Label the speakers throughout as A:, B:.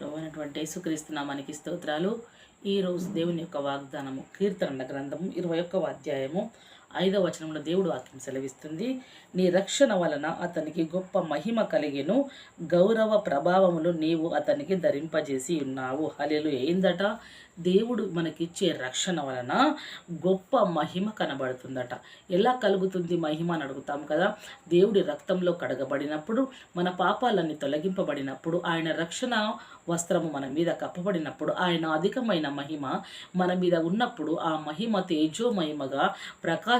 A: ప్రభువైనటువంటి యేసుక్రీస్తు నామానికి స్తోత్రాలు. ఈరోజు దేవుని యొక్క వాగ్దానము కీర్తనల గ్రంథము ఇరవై ఒక్కవ అధ్యాయము. ఐదవ వచనంలో దేవుడు వాక్యం సెలవిస్తుంది నీ రక్షణ వలన అతనికి గొప్ప మహిమ కలిగెను. గౌరవ ప్రభావములు నీవు అతనికి ధరింపజేసి ఉన్నావు. హలేలు ఏందట? దేవుడు మనకిచ్చే రక్షణ వలన గొప్ప మహిమ కనబడుతుందట. ఎలా కలుగుతుంది మహిమ అని అడుగుతాం కదా. దేవుడి రక్తంలో కడగబడినప్పుడు మన పాపాలన్నీ తొలగింపబడినప్పుడు ఆయన రక్షణ వస్త్రము మన మీద కప్పబడినప్పుడు ఆయన అధికమైన మహిమ మన మీద ఉన్నప్పుడు ఆ మహిమ తేజోమహిమగా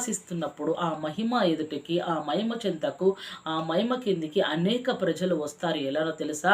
A: ప్రకాశిస్తున్నప్పుడు ఆ మహిమ ఎదుటికి ఆ మహిమ చెంతకు ఆ మహిమ కిందికి అనేక ప్రజలు వస్తారు. ఎలానో తెలుసా?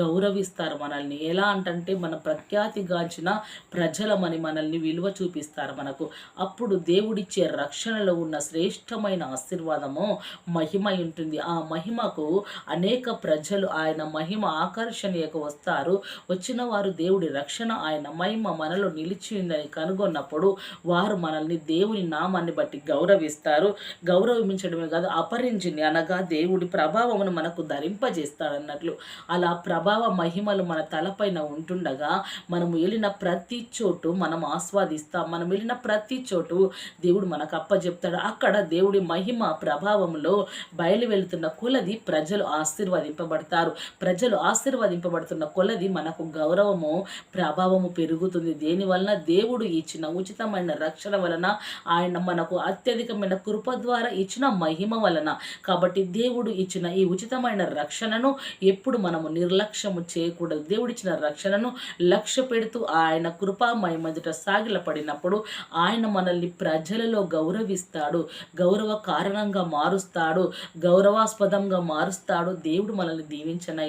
A: గౌరవిస్తారు మనల్ని. ఎలా అంటే మన ప్రఖ్యాతిగాంచిన ప్రజలమని మనల్ని విలువ చూపిస్తారు మనకు. అప్పుడు దేవుడిచ్చే రక్షణలో ఉన్న శ్రేష్టమైన ఆశీర్వాదము మహిమ ఉంటుంది. ఆ మహిమకు అనేక ప్రజలు ఆయన మహిమ ఆకర్షణీయకు వస్తారు. వచ్చిన వారు దేవుడి రక్షణ ఆయన మహిమ మనలో నిలిచిందని కనుగొన్నప్పుడు వారు మనల్ని దేవుని నామాన్ని బట్టి గౌరవిస్తారు. గౌరవించడమే కాదు అపరించింది అనగా దేవుడి ప్రభావమును మనకు ధరింపజేస్తాడన్నట్లు. అలా ప్రభావ మహిమలు మన తలపైన ఉంటుండగా మనము వెళ్ళిన ప్రతి చోటు మనం ఆస్వాదిస్తాం. మనం వెళ్ళిన ప్రతి చోటు దేవుడు మనకు అప్పచెప్తాడు అక్కడ దేవుడి మహిమ ప్రభావంలో బయలు వెళుతున్న కొలది ప్రజలు ఆశీర్వదింపబడతారు. ప్రజలు ఆశీర్వదింపబడుతున్న కొలది మనకు గౌరవము ప్రభావము పెరుగుతుంది. దేని వలన? దేవుడు ఇచ్చిన ఉచితమైన రక్షణ వలన ఆయన మనకు అత్యధికమైన కృప ద్వారా ఇచ్చిన మహిమ వలన. కాబట్టి దేవుడు ఇచ్చిన ఈ ఉచితమైన రక్షణను ఎప్పుడు మనము నిర్లక్ష్యము చేయకూడదు. దేవుడిచ్చిన రక్షణను లక్ష్య పెడుతూ ఆయన కృపా మహిమదుట సాగిలపడినప్పుడు ఆయన మనల్ని ప్రజలలో గౌరవిస్తాడు. గౌరవ కారణంగా మారుస్తాడు. గౌరవాస్పదంగా మారుస్తాడు. దేవుడు మనల్ని దీవించన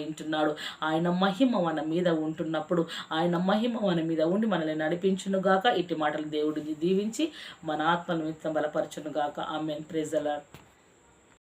A: ఆయన మహిమ మన మీద ఉంటున్నప్పుడు ఆయన మహిమ మన మీద ఉండి మనల్ని నడిపించునుగాక. ఇట్టి మాటలు దేవుడిని దీవించి మన ఆత్మల నిమిత్తం బలపరచునుగాక ఆమెన్. ప్రెజల